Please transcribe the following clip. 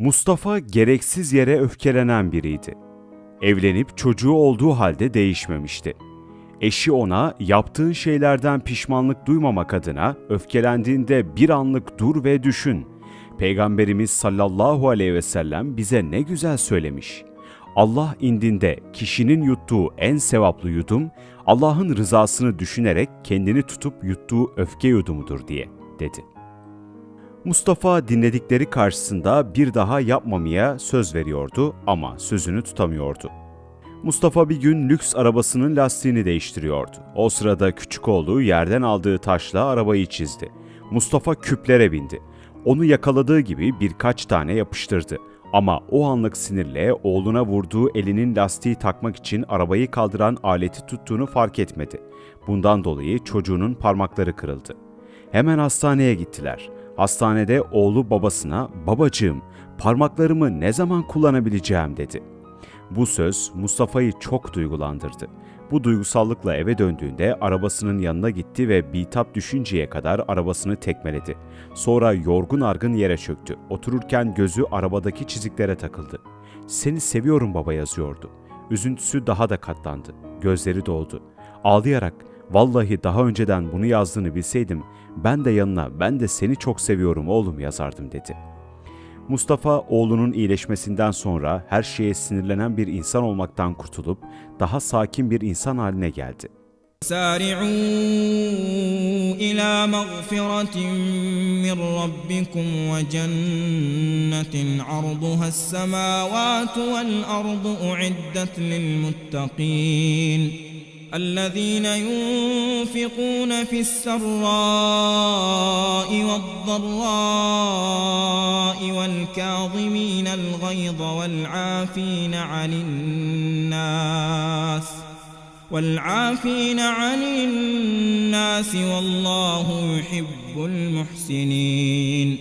Mustafa gereksiz yere öfkelenen biriydi. Evlenip çocuğu olduğu halde değişmemişti. Eşi ona yaptığın şeylerden pişmanlık duymamak adına öfkelendiğinde bir anlık dur ve düşün. Peygamberimiz sallallahu aleyhi ve sellem bize ne güzel söylemiş. Allah indinde kişinin yuttuğu en sevaplı yudum, Allah'ın rızasını düşünerek kendini tutup yuttuğu öfke yudumudur diye dedi. Mustafa dinledikleri karşısında bir daha yapmamaya söz veriyordu ama sözünü tutamıyordu. Mustafa bir gün lüks arabasının lastiğini değiştiriyordu. O sırada küçük oğlu yerden aldığı taşla arabayı çizdi. Mustafa küplere bindi. Onu yakaladığı gibi birkaç tane yapıştırdı. Ama o anlık sinirle oğluna vurduğu elinin lastiği takmak için arabayı kaldıran aleti tuttuğunu fark etmedi. Bundan dolayı çocuğunun parmakları kırıldı. Hemen hastaneye gittiler. Hastanede oğlu babasına "Babacığım, parmaklarımı ne zaman kullanabileceğim?" dedi. Bu söz Mustafa'yı çok duygulandırdı. Bu duygusallıkla eve döndüğünde arabasının yanına gitti ve bitap düşünceye kadar arabasını tekmeledi. Sonra yorgun argın yere çöktü. Otururken gözü arabadaki çiziklere takıldı. Seni seviyorum baba yazıyordu. Üzüntüsü daha da katlandı. Gözleri doldu. Ağlayarak vallahi daha önceden bunu yazdığını bilseydim ben de yanına ben de seni çok seviyorum oğlum yazardım dedi. Mustafa oğlunun iyileşmesinden sonra her şeye sinirlenen bir insan olmaktan kurtulup daha sakin bir insan haline geldi. سارعوا إلى مغفرة من ربكم وجنة عرضها السماوات والأرض أعدت للمتقين الذين ينفقون في السراء والضراء والكاظمين الغيظ والعافين عن الناس والعافين عن الناس والله يحب المحسنين